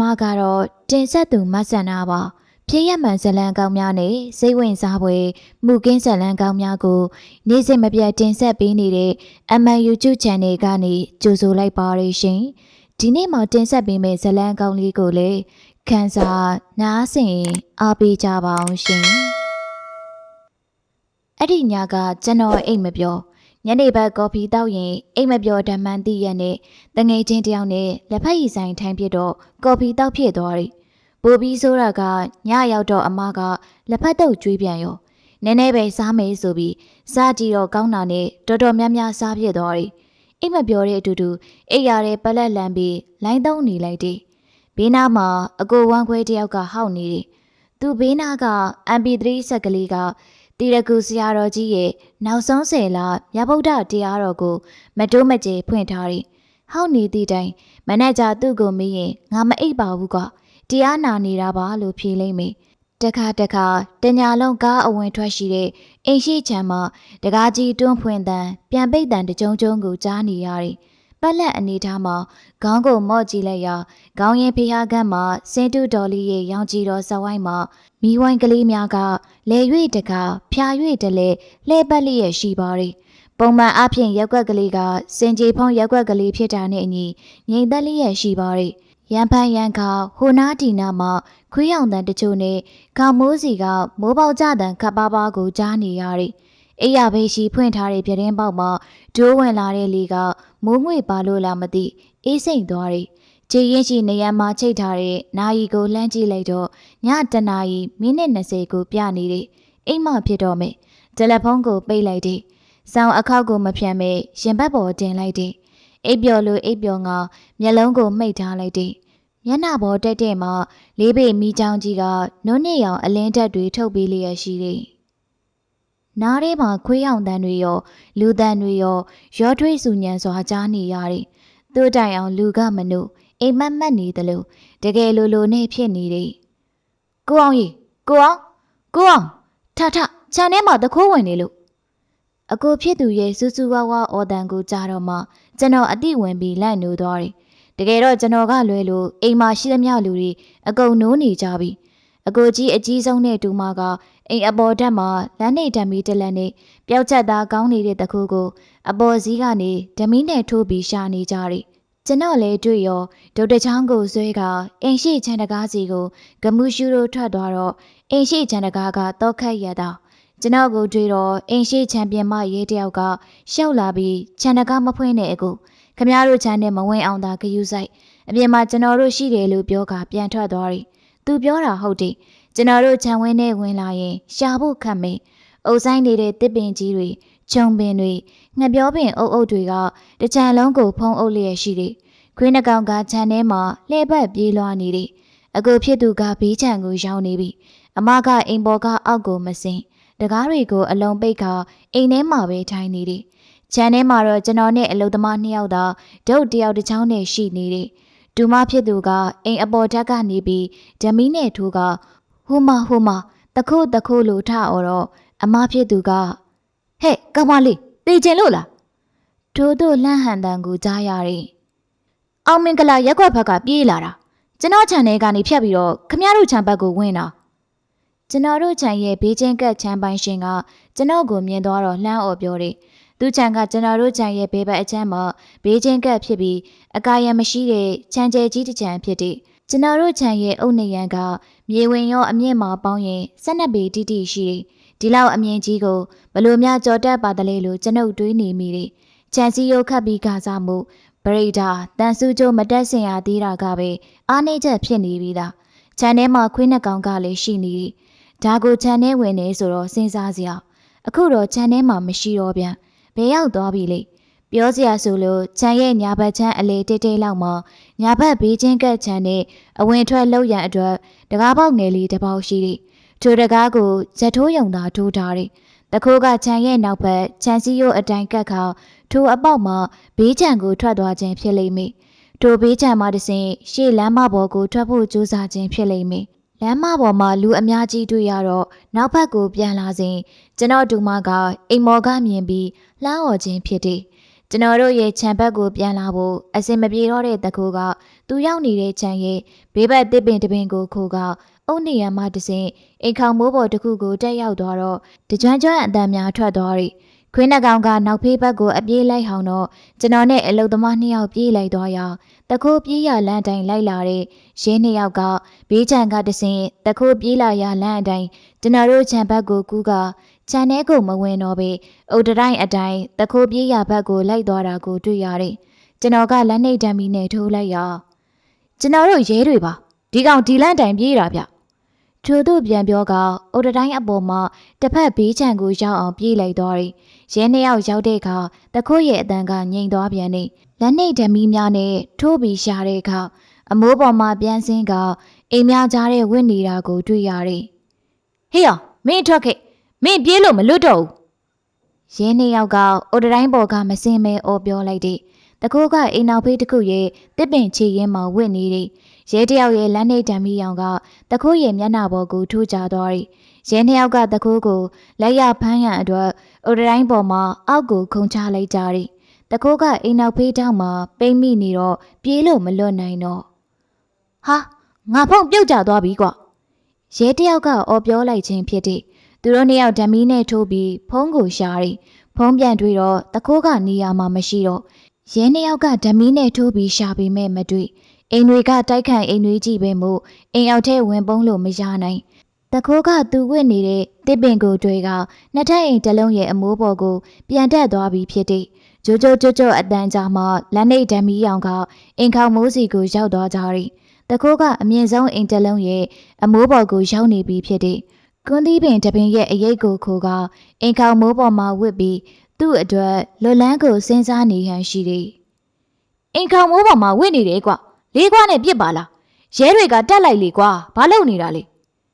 မကတော့တင်ဆက်သူမဆန္နာပါဖြစ်ရမှန်ဇလံကောင်းများနဲ့စိတ်ဝင်စားဖွယ်မှုကင်းဇလံကောင်းများကို နေ့စဉ်မပြတ်တင်ဆက်ပေးနေတဲ့ MN YouTube Channel ကနေကြိုဆိုလိုက်ပါရရှင်ဒီနေ့မှတင်ဆက်ပေးမယ့်ဇလံကောင်းလေးကိုလည်းခန်းစားနားဆင်အားပေးကြပါအောင်ရှင်အဲ့ဒီညကကျွန်တော်အိတ်မပြော ညနေဘက်ကော်ဖီတောက်ရင်အိတ်မပြောဓမ္မန်တိရက်နဲ့တငယ်ချင်းတယောက်နဲ့လက်ဖက်ရည်ဆိုင်ထိုင်ပြတော့ကော်ဖီတောက်ဖြစ်သွားတယ်။ပိုပြီးဆိုးတာကညရောက်တော့အမကလက်ဖက်တုပ်ကျွေးပြန်ရောနည်းနည်းပဲစားမယ်ဆိုပြီးစားကြည့်တော့ကောင်းတာနဲ့တော်တော်များများစားဖြစ်သွားတယ်။အိတ်မပြောတဲ့အတူတူအိတ်ရတဲ့ပလက်လန်ပြီးလိုင်းသုံးနေလိုက်တယ်။ဘေးနားမှာအကိုဝမ်းခွဲတယောက်ကဟောက်နေတယ်။သူဘေးနားက MP3 ဆက်ကလေးက တီရကူဆရာတော်ကြီးရဲ့နောက်ဆုံးဆယ်လမြတ်ဗုဒ္ဓတရားတော်ကိုမတိုးမကျေဖွင့်ထားတယ်။ဟောက်နေသည့်တိုင်မနက်ကျသူ့ကိုမေးရင်ငါမအိပ်ပါဘူးကတရားနာနေတာပါလို့ဖြေလိုက်မိ။တခါတခါတညာလုံးကားအဝင်ထွက်ရှိတဲ့အိမ်ရှိချမ်းမှာတကားကြီးတွန်းဖွင့်တန်ပြန်ပိတ်တန်တကြုံကြုံကိုကြားနေရတယ်။ ပက်လက်အနေထားမှာခေါင်းကိုမော့ကြည့်လိုက်ရာခေါင်းရင်ဖျားကန်းမှာစင်တူဒေါ်လေးရဲ့ရောင်ကြည်တော်ဇဝိုင်းမှာမိဝိုင်းကလေးများကလဲ၍တကားဖြာ၍တလဲလှဲပတ်လျက်ရှိပါတယ်။ပုံမှန်အဖြစ်ရက်ွက်ကလေးကစင်ကြေဖုံးရက်ွက်ကလေးဖြစ်တာနဲ့အညီငြိမ်သက်လျက်ရှိပါတယ်။ရန်ဖန်ရန်ခါဟိုနာဒီနာမှာခွေးရောင်တန်တချို့နဲ့ခေါမိုးစီကမိုးပေါက်ကြတန်ခပ်ပါးပါးကိုကြားနေရတယ်။အိယာဘေးရှိဖွင့်ထားတဲ့ပြတင်းပေါက်မှာဒိုးဝင်လာတဲ့လေက မိုးငွေပါလို့လားမသိအေးစိမ့်သွားတယ်။ခြေရင်ရှိနေရမှာချိတ်ထားတဲ့နာယီကိုလှမ်းကြည့်လိုက်တော့ညတနာရီမိနစ်20ကိုပြနေတယ်။အိမ်မဖြစ်တော့မယ်။တယ်လီဖုန်းကိုပိတ်လိုက်တယ်။ဆောင်းအခောက်ကိုမဖြန့်မေရင်ဘတ်ပေါ်တင်လိုက်တယ်။အိပ်ပျော်လို့အိပ်ပျော်ငါမျက်လုံးကိုမှိတ်ထားလိုက်တယ်။မျက်နှာပေါ်တက်တဲ့မှာလေးပေမီချောင်းကြီးကနုံးနေရောင်အလင်းတက်တွေထုတ်ပေးလျက်ရှိတယ်။ နားထဲမှာခွေးရောင်တန်တွေရောလူတန်တွေရောရောထွေးစုညံစွာကြားနေရတယ်။သူ့တိုင်အောင်လူကမနုအိမ်မက်မက်နေတယ်လို့တကယ်လိုလိုနဲ့ဖြစ်နေတယ်။ကိုအောင်ကြီးကိုအောင်ကိုအောင်ထထခြံထဲမှာတခိုးဝင်နေလို့အကိုဖြစ်သူရဲ့စူးစူးဝါးဝါအော်တန်ကိုကြားတော့မှကျွန်တော်အတိဝင်ပြီးလန့်နိုးသွားတယ်။တကယ်တော့ကျွန်တော်ကလွဲလို့အိမ်မှာရှိသမျှလူတွေအကုန်နိုးနေကြပြီ။ အကိုကြီးအကြီးဆုံးနဲ့တူမကအိမ်အပေါ်ဓာတ်မှာလမ်းနေဓာတ်မီတလက်နဲ့ပျောက်ချက်သားကောင်းနေတဲ့တခုကိုအပေါ်စည်းကနေဓမီနဲ့ထိုးပြီးရှာနေကြတယ်။ကျွန်တော်လည်းတွေ့ရောဒုတ်တချောင်းကိုဆွဲကအိမ်ရှိချန်တကားစီကိုဂမှုရှူတို့ထွက်သွားတော့အိမ်ရှိချန်တကားကတော့ခတ်ရတာကျွန်တော်ကိုတွေ့တော့အိမ်ရှိချန်ပြင်မရေးတယောက်ကရှောက်လာပြီးချန်တကားမဖွင့်တဲ့အကိုခမည်းတော်ချန်နဲ့မဝင်အောင်သာဂယူဆိုင်အပြင်မှာကျွန်တော်တို့ရှိတယ်လို့ပြောကပြန်ထွက်သွားတယ်။ သူပြောတာဟုတ်တယ်။ကျွန်တော်တို့ခြံဝင်းထဲဝင်လာရင်ရှာဖို့ခတ်မေး။အုပ်ဆိုင်နေတဲ့တစ်ပင်ကြီးတွေခြုံပင်တွေငှက်ပြောပင်အုပ်အုပ်တွေကတချံလုံးကိုဖုံးအုပ်လျက်ရှိတယ်။ခွေးနှကောင်ကခြံထဲမှာလှည့်ပတ်ပြေးလွှားနေတယ်။အကူဖြစ်သူကဘေးခြံကိုရောက်နေပြီ။အမကအိမ်ပေါ်ကအောက်ကိုမစင်။တကားတွေကိုအလုံးပိတ်ခါအိမ်ထဲမှာပဲထိုင်နေတယ်။ခြံထဲမှာတော့ကျွန်တော်နဲ့အလုသမားနှစ်ယောက်သာဒုတ်တယောက်တစ်ချောင်းနဲ့ရှိနေတယ်။ ဒူမဖြစ်သူကအိမ်အပေါ်ဓာတ်ကနေပြီးဓမီနဲ့ထိုးကဟိုမဟိုမတခုတ်တခုတ်လို့ထအော်တော့အမဖြစ်သူကဟဲ့ကောင်မလေးတေချင်လို့လားထို့တို့လှမ်းဟန်တန်ကိုကြားရတယ်။အောင်မင်္ဂလာရက်ကွက်ဘက်ကပြေးလာတာကျွန်တော်ခြံထဲကနေဖြတ်ပြီးတော့ခမရတို့ခြံဘက်ကိုဝင်တာကျွန်တော်တို့ခြံရဲ့ဘေးချင်းကပ်ခြံပိုင်ရှင်ကကျွန်တော်ကိုမြင်သွားတော့လှမ်းအော်ပြောတယ်။ သူခြံကကျွန်တော်တို့ခြံရဲ့ဘေးဘက်အချမ်းမှာဘေးချင်းကပ်ဖြစ်ပြီးအကာရံမရှိတဲ့ခြံကျဲကြီးတစ်ခြံဖြစ်တဲ့ကျွန်တော်တို့ခြံရဲ့အုတ်နေရန်ကမြေဝင်ရောအမြင့်မှာပေါင်းရင်၁၂ပေတိတိရှိတယ်။ဒီလောက်အမြင့်ကြီးကိုဘလို့များကြော်တက်ပါတလေလို့ကျွန်ုပ်တွေးနေမိတယ်။ခြံစည်းရုပ်ခတ်ပြီးကစားမှုပရိဒါတန်စုကျိုးမတက်စင်ရသေးတာကပဲအားနေချက်ဖြစ်နေပြီသား။ခြံထဲမှာခွေးနှကောင်ကလည်းရှိနေတယ်။ဒါကိုခြံထဲဝင်နေဆိုတော့စဉ်းစားစရာ။အခုတော့ခြံထဲမှာမရှိတော့ပြန်။ ဘယ်ရောက်သွားပြီလေ။ပြောစရာဆိုလို့ခြံရဲ့ညာဘက်ခြမ်းအလေတိတ်တိတ်လောက်မှာညာဘက်ဘေးချင်းကက်ခြံနဲ့အဝင်ထွက်လောက်ရန်အတွက်တကားပေါက်ငယ်လေးတစ်ပေါက်ရှိတယ်။ထိုတကားကိုဇက်ထိုးယုံသာထိုးထားတယ်။တခိုးကခြံရဲ့နောက်ဘက်ခြံစည်းရိုးအတိုင်းကက်ခါထိုအပေါက်မှာဘေးခြံကိုထွက်သွားခြင်းဖြစ်လိမ့်မယ်။ထိုဘေးခြံမှာတစဉ်ရှေ့လမ်းမပေါ်ကိုထွက်ဖို့ကြိုးစားခြင်းဖြစ်လိမ့်မယ်။လမ်းမပေါ်မှာလူအများကြီးတွေ့ရတော့နောက်ဘက်ကိုပြန်လာစဉ်ကျွန်တော်ဒူမကအိမ်မော်ကမြင်ပြီး လှမ်းော်ခြင်းဖြစ်တယ်။ကျွန်တော်တို့ရဲ့ခြံဘက်ကိုပြန်လာဖို့အစင်မပြေတော့တဲ့တကူကသူသူရောက်နေတဲ့ခြံရဲ့ဘေးဘက်တစ်ပင်တစ်ပင်ကိုခိုးကအုတ်နေရမှတစဉ်အိမ်ခေါင်မိုးပေါ်တစ်ခုကိုတက်ရောက်သွားတော့တကြွကြွအတန်များထွက်သွားတယ်ခွင်းနှကောင်ကနောက်ဖေးဘက်ကိုအပြေးလိုက်ဟောင်းတော့ကျွန်တော်နဲ့အလုသမားနှစ်ယောက်ပြေးလိုက်သွားရာတခိုးပြေးရလမ်းတိုင်းလိုက်လာတဲ့ရင်းနှစ်ယောက်ကဘေးချံကတစဉ်တခိုးပြေးလာရလမ်းအတိုင်းကျွန်တော်တို့ခြံဘက်ကိုကူးက ခြံထဲကိုမဝင်တော့ပေအုတ်တိုင်းအတိုင်းတခိုးပြေးရဘက်ကိုလိုက်သွားတာကိုတွေ့ရတယ်ကျွန်တော်ကလက်နှိပ်တံမီနဲ့ထိုးလိုက်ရာကျွန်တော်တို့ရဲတွေပါဒီကောင်ဒီလန့်တိုင်ပြေးတာဗျထို့သူပြန်ပြောကအုတ်တိုင်းအပေါ်မှာတစ်ဖက်ဘေးချံကိုရောက်အောင်ပြေးလိုက်သွားတယ်ရဲနှစ်ယောက်ရောက်တဲ့အခါတခိုးရဲ့အတန်ကငြိမ်သွားပြန်နေလက်နှိပ်ဓမီများနဲ့ထိုးပြီးရှာတဲ့အခါအမိုးပေါ်မှာပြန်စင်းကအိမ်များကြားတဲ့ဝင့်နေတာကိုတွေ့ရတယ်။ဟေးရမင်းထွက်ခဲ့ မင်းပြေးလို့မလွတ်တော့ဘူး။ရဲနှစ်ယောက်ကအိုတတိုင်းပေါ်ကမစင်မဲအော်ပြောလိုက်တဲ့တခိုးကအိမ်နောက်ဖေးတစ်ခုရဲ့တစ်ပင်ချီရင်းမှာဝင့်နေတဲ့ရဲတယောက်ရဲ့လက်နှိပ်ဓမီရောင်ကတခိုးရဲ့မျက်နှာပေါ်ကိုထိုးချသွားတယ်။ရဲနှစ်ယောက်ကတခိုးကိုလက်ရဖမ်းရန်အတွက်အိုတတိုင်းပေါ်မှာအောက်ကိုခုန်ချလိုက်ကြတယ်။တခိုးကအိမ်နောက်ဖေးတောက်မှာပိမ့်မိနေတော့ပြေးလို့မလွတ်နိုင်တော့ဟာငါဖုန်းပြုတ်ကျသွားပြီကွရဲတယောက်ကအော်ပြောလိုက်ခြင်းဖြစ်တဲ့ သူတို့နှစ်ယောက်ဓမီနဲ့ထိုးပြီးဖုန်းကိုရှာတယ်ဖုန်းပြန်တွေ့တော့တခိုးကနေရာမှာမရှိတော့ရဲနှစ်ယောက်ကဓမီနဲ့ထိုးပြီးရှာပေမဲ့မတွေ့အိမ်တွေကတိုက်ခန့်အိမ်တွေကြည့်ပဲမို့အိမ်ရောက်ထဲဝင်ပုန်းလို့မရနိုင်တခိုးကသူဝင့်နေတဲ့တစ်ပင်ကိုတွေကနှစ်ထပ်အိမ်တစ်လုံးရဲ့အမိုးပေါ်ကိုပြန်တက်သွားပြီးဖြစ်တဲ့ဂျိုဂျိုဂျိုဂျိုအတန်ကြာမှလက်နေဓမီရောင်ကအိမ်ခေါင်မိုးစီကိုရောက်သွားကြတယ်တခိုးကအမြင့်ဆုံးအိမ်တစ်လုံးရဲ့အမိုးပေါ်ကိုရောက်နေပြီဖြစ်တဲ့ ကွန်းသီးပင်တပင်ရဲ့အရေးကိုခိုးကအိမ်ခေါင်မိုးပေါ်မှာဝစ်ပြီးသူ့အတွက်လွတ်လန်းကိုစဉ်းစားနေဟန်ရှိတယ်။အိမ်ခေါင်မိုးပေါ်မှာဝစ်နေတယ်ကွ။လေးကွာနဲ့ပြစ်ပါလား။ရဲတွေကတက်လိုက်လေကွာ။ဘာလုပ်နေတာလဲ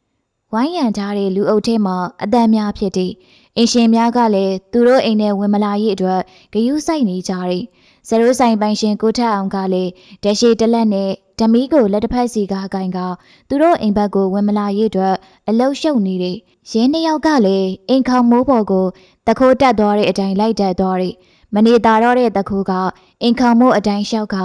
။ဝိုင်းရံထားတဲ့လူအုပ်ထဲမှာအတန်များဖြစ်တဲ့အင်ရှင်များကလည်းသူတို့အိမ်ထဲဝင်မလာရေးအတွက်ဂယုစိုက်နေကြတယ်။ဇရိုးဆိုင်ပိုင်ရှင်ကိုထက်အောင်ကလည်းတရှိတလက်နဲ့ ဓမီကိုလက်တစ်ဖက်စီကားကိုင်ကသူတို့အိမ်ဘက်ကိုဝင်မလာရေးအတွက်အလုရှုပ်နေတယ်။ရင်းနှစ်ယောက်ကလည်းအိမ်ခေါင်မိုးပေါ်ကိုတခိုးတက်သွားတဲ့အတိုင်းလိုက်တက်သွားတယ်။မနေတာတော့တဲ့တခိုးကအင်ခေါင်မိုးအတိုင်းလျှောက်က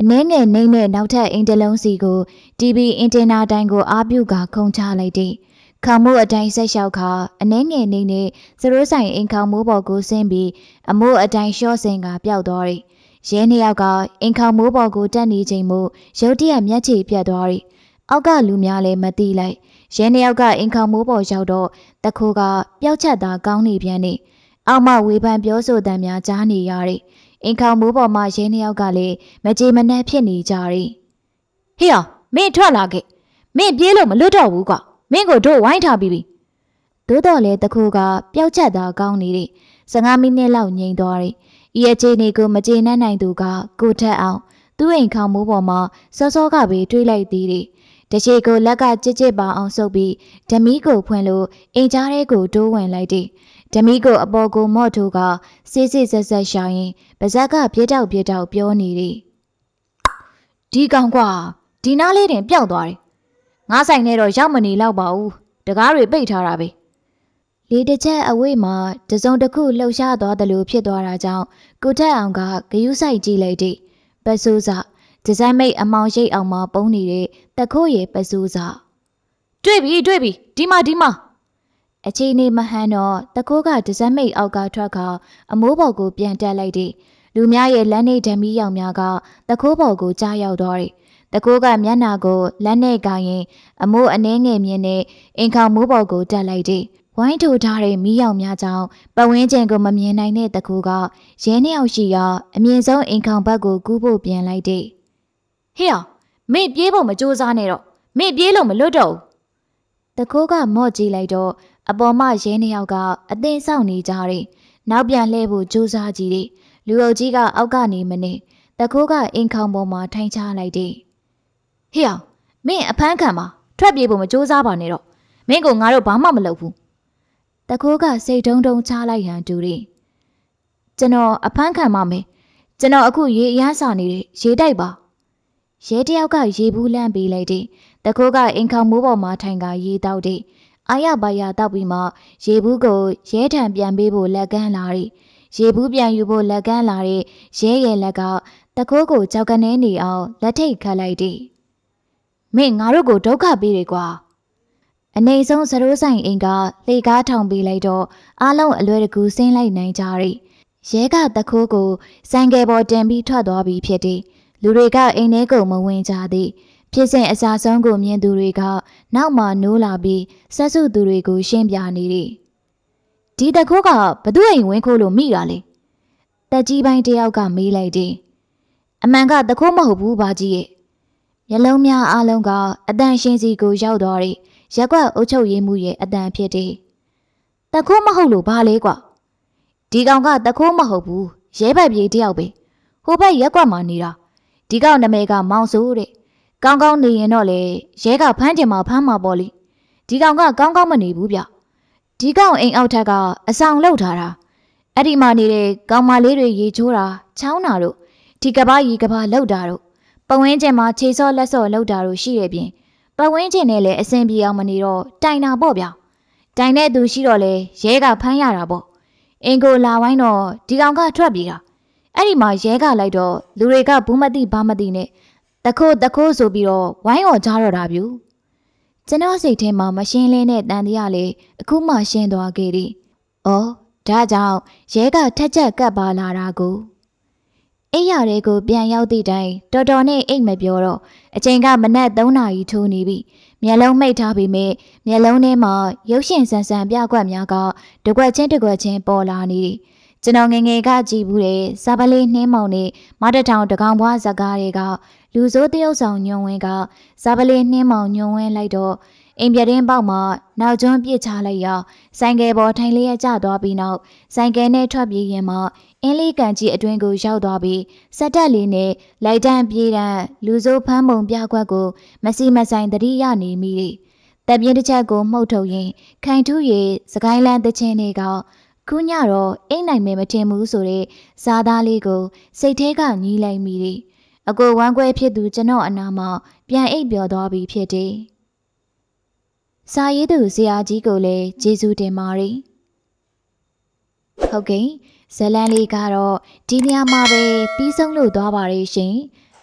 အနှဲငယ်နှိမ့်တဲ့နောက်ထပ်အိမ်တလုံးစီကို TV အင်တင်နာတိုင်းကိုအားပြုကခုံချလိုက်တယ်။ခေါင်မိုးအတိုင်းဆက်လျှောက်ခါအနှဲငယ်နှိမ့်တဲ့စရိုးဆိုင်အိမ်ခေါင်မိုးပေါ်ကိုဆင်းပြီးအမိုးအတိုင်းလျှော့စင်ကပျောက်သွားတယ်။ ရဲနှစ်ယောက်ကအိမ်ခေါင်မိုးပေါ်ကိုတက်နေချိန်မို့ရုတ်တရက်မျက်ခြေပြတ်သွားတယ်။အောက်ကလူများလည်းမသိလိုက်။ရဲနှစ်ယောက်ကအိမ်ခေါင်မိုးပေါ်ရောက်တော့တခိုးကပျောက်ချက်သားကောင်းနေပြန်နေ။အောက်မှဝေဖန်ပြောဆိုတမ်းများကြားနေရတယ်။အိမ်ခေါင်မိုးပေါ်မှာရဲနှစ်ယောက်ကလည်းမကြေမနက်ဖြစ်နေကြတယ်။ဟေ့အောင်မင်းထွက်လာခဲ့။မင်းပြေးလို့မလွတ်တော့ဘူးကွာ။မင်းကိုတို့ဝိုင်းထားပြီးပြီ။သို့တော်လည်းတခိုးကပျောက်ချက်သားကောင်းနေတဲ့15မိနစ်လောက်ငြိမ်သွားတယ်။ ဤအခြေအနေကိုမကျေနပ်နိုင်သူကကိုထက်အောင်သူ့အိမ်ခေါင်မိုးပေါ်မှာစောစောကပဲတွေးလိုက်သေးတယ်။တချေကိုလက်ကကြစ်ကြစ်ပါအောင်ဆုပ်ပြီးဓမီကိုဖွင့်လို့အိမ်ကြားထဲကိုတိုးဝင်လိုက်တယ်။ဓမီကိုအပေါ်ကိုမော့ထိုးကစေးစေးဆက်ဆက်ရှာရင်ပါဇက်ကပြေတောက်ပြေတောက်ပြောနေတယ်။ဒီကောင်ကွာဒီနားလေးတင်ပျောက်သွားတယ်။ငါဆိုင်နဲ့တော့ရောက်မနေတော့ပါဘူး။တကားတွေပိတ်ထားတာပဲ။ လေတစ်ချက်အဝိမှာတစုံတစ်ခုလှုပ်ရှားသွားတယ်လို့ဖြစ်သွားတာကြောင့်ကိုထက်အောင်ကဂယုစိုက်ကြည့်လိုက်တယ်။ပစိုးစဒီဇိုင်းမိတ်အမောင်ရိတ်အောင်မှာပုံနေတဲ့တခိုးရဲ့ပစိုးစတွေ့ပြီတွေ့ပြီဒီမှာဒီမှာအချိန်နေမဟန်တော့တခိုးကဒီဇိုင်းမိတ်အောက်ကထွက်ခါအမိုးပေါ်ကိုပြန်တက်လိုက်တယ်။လူများရဲ့လက်နေဓမီရောင်များကတခိုးပေါ်ကိုကြားရောက်တော့တယ်။တကိုးကမျက်နာကိုလက်နဲ့ကိုင်ရင် အမိုးအနှဲငယ်မြင့်နဲ့အင်ခေါမိုးပေါ်ကိုတက်လိုက်တယ်။ ဝိုင်းထိုထားတဲ့မီးရောင်များကြောင့်ပတ်ဝန်းကျင်ကိုမမြင်နိုင်တဲ့တကူကရဲနှစ်ယောက်ရှိရာအမြင့်ဆုံးအိမ်ခေါင်ဘက်ကိုကူးဖို့ပြန်လိုက်တဲ့ဟေ့အောင်မင်းပြေးဖို့မကြိုးစားနဲ့တော့မင်းပြေးလို့မလွတ်တော့ဘူးတကူကမော့ကြည့်လိုက်တော့အပေါ်မှရဲနှစ်ယောက်ကအသင်းဆောင်နေကြတယ်နောက်ပြန်လှည့်ဖို့ကြိုးစားကြည့်တယ်လူအုပ်ကြီးကအောက်ကနေမနေတကူကအိမ်ခေါင်ပေါ်မှာထိုင်ချလိုက်တယ်ဟေ့အောင်မင်းအဖမ်းခံမှာထွက်ပြေးဖို့မကြိုးစားပါနဲ့တော့မင်းကငါတို့ဘာမှမလုပ်ဘူး တကူကစိတ်တုံးတုံးချလိုက်ဟန်တူတယ်ကျွန်တော်အဖမ်းခံပါမယ်ကျွန်တော်အခုရေအရမ်းစာနေတဲ့ရေတိုက်ပါရဲတယောက်ကရေဘူးလန့်ပေးလိုက်တယ်တကူကအိမ်ခေါင်မိုးပေါ်မှာထိုင်ကရေတောက်တယ်အာရပါရတောက်ပြီးမှရေဘူးကိုရဲထံပြန်ပေးဖို့လက်ကမ်းလာတယ်ရေဘူးပြန်ယူဖို့လက်ကမ်းလာတဲ့ရဲရဲ့လက်ကတကိုးကိုကြောက်ကနေနေအောင်လက်ထိတ်ခတ်လိုက်သည်မင်းငါတို့ကိုဒုက္ခပေးတယ်ကွာ အနေဆုံးစရိုးဆိုင်အိမ်ကလေကားထောင်ပေးလိုက်တော့အားလုံးအလွယ်တကူဆင်းလိုက်နိုင်ကြ၏ရဲကတကိုးကိုဆိုင်ကယ်ပေါ်တင်ပြီးထွက်သွားပြီးဖြစ်သည်လူတွေကအိမ်ထဲကိုမဝင်ကြသည်ဖြစ်စဉ်အစားဆုံးကိုမြင်သူတွေကနောက်မှနိုးလာပြီးဆက်စုသူတွေကိုရှင်းပြနေသည်ဒီတကိုးကဘသူအိမ်ဝင်ခိုးလို့မိတာလေတက်ကြီးပိုင်းတယောက်ကမေးလိုက်သည်အမှန်ကတကိုးမဟုတ်ဘူးဘာကြီးရဲ့မျက်လုံးများအလုံးကအတန်ရှင်စီကိုရောက်သွားတဲ့ ရက်ကွက်အုပ်ချုပ်ရေးမှုရဲ့အတန်ဖြစ်သည်တကိုးမဟုတ်လို့ဘာလဲကွာဒီကောင်ကတကိုးမဟုတ်ဘူးရဲဘက်ပြေးတယောက်ပဲဟိုဘက်ရက်ကွက်မှာနေတာဒီကောင်နာမည်ကမောင်စိုးတဲ့ကောင်းကောင်းနေရင်တော့လေရဲကဖမ်းကျင်မှာဖမ်းမှာပေါ့လေဒီကောင်ကကောင်းကောင်းမနေဘူးဗျဒီကောင်အိမ်အောက်ထက်ကအဆောင်လောက်ထားတာအဲ့ဒီမှာနေတဲ့ကောင်မလေးတွေရေချိုးတာချောင်းတာတို့ဒီကပားရီကပားလောက်တာတို့ပဝင်းကျင်မှာခြေစောလက်စောလောက်တာတို့ရှိရပြင် ပဝင်းကျင်နဲ့လည်းအဆင်ပြေအောင်မနေတော့တိုင်တာပေါ့ဗျတိုင်တဲ့သူရှိတော့လေရဲကဖမ်းရတာပေါ့အင်ကိုလာဝိုင်းတော့ဒီကောင်ကထွက်ပြေးတာအဲ့ဒီမှာရဲကလိုက်တော့လူတွေကဘူးမသိဘာမသိနဲ့တခိုးတခိုးဆိုပြီးတော့ဝိုင်းော်ကြတော့တာဗျကျွန်တော်စိတ်ထဲမှာမရှင်းလင်းတဲ့တန်တရားလေးအခုမှရှင်းသွားခဲ့သည်။အော်ဒါကြောင့်ရဲကထက်ချက်ကပ်ပါလာတာကို အိယာတွေကိုပြန်ရောက်သည့်တိုင်တော်တော်နဲ့အိတ်မပြောတော့အချိန်ကမနက်3နာရီထိုးနေပြီမျက်လုံးမိတ်ထားပြီးမြမျက်လုံးထဲမှာရုပ်ရှင်ဆန်ဆန်ပြကွက်များကတကွက်ချင်းတကွက်ချင်းပေါ်လာနေသည်ကျွန်တော်ငယ်ငယ်ကကြည်ဘူးတဲ့စာပလေးနှင်းမောင်နဲ့မတထောင်တကောင်ဘွားဇကားတွေက လူစိုးတယောက်ဆောင်ညွန်ဝင်းကစာပလေးနှင်းမောင်ညွန်ဝင်းလိုက်တော့အိမ်ပြတင်းပေါက်မှာနောက်ကျွန်းပြစ်ချလိုက်ရဆိုင်ကယ်ပေါ်ထိုင်လျက်ကျသွားပြီးနောက်ဆိုင်ကယ်နဲ့ထွက်ပြေးရင်မှအင်းလေးကန်ကြီးအတွင်းကိုရောက်သွားပြီးစက်တက်လေးနဲ့လိုက်တန်းပြေးတန်းလူစိုးဖမ်းပုံပြခွက်ကိုမစီမဆိုင်တတိရနေမိတယ်တပ်ပြင်းတစ်ချက်ကိုမှုတ်ထုတ်ရင်ခိုင်ထူးရီစကိုင်းလန်းတချင်းတွေကခုညတော့အိမ်နိုင်မယ်မထင်ဘူးဆိုတဲ့စားသားလေးကိုစိတ်ထဲကညီးလိုက်မိတယ် အကိုဝမ်းကွဲဖြစ်သူကျွန်တော်အနာမှာပြန်အိပ်ပျော်သွားပြီဖြစ်တယ်စာရေးသူဆရာကြီးကိုလည်းကျေးဇူးတင်ပါတယ်ဟုတ်ကဲ့ဇလန်လေးကတော့ဒီနေရာမှာပဲပြီးဆုံးလို့သွားပါရဲ့ရှင်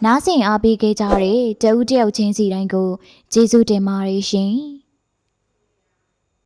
နားဆင်အားပေးခဲ့ကြတဲ့တဦးတယောက်ချင်းစီတိုင်းကိုကျေးဇူးတင်ပါတယ်ရှင်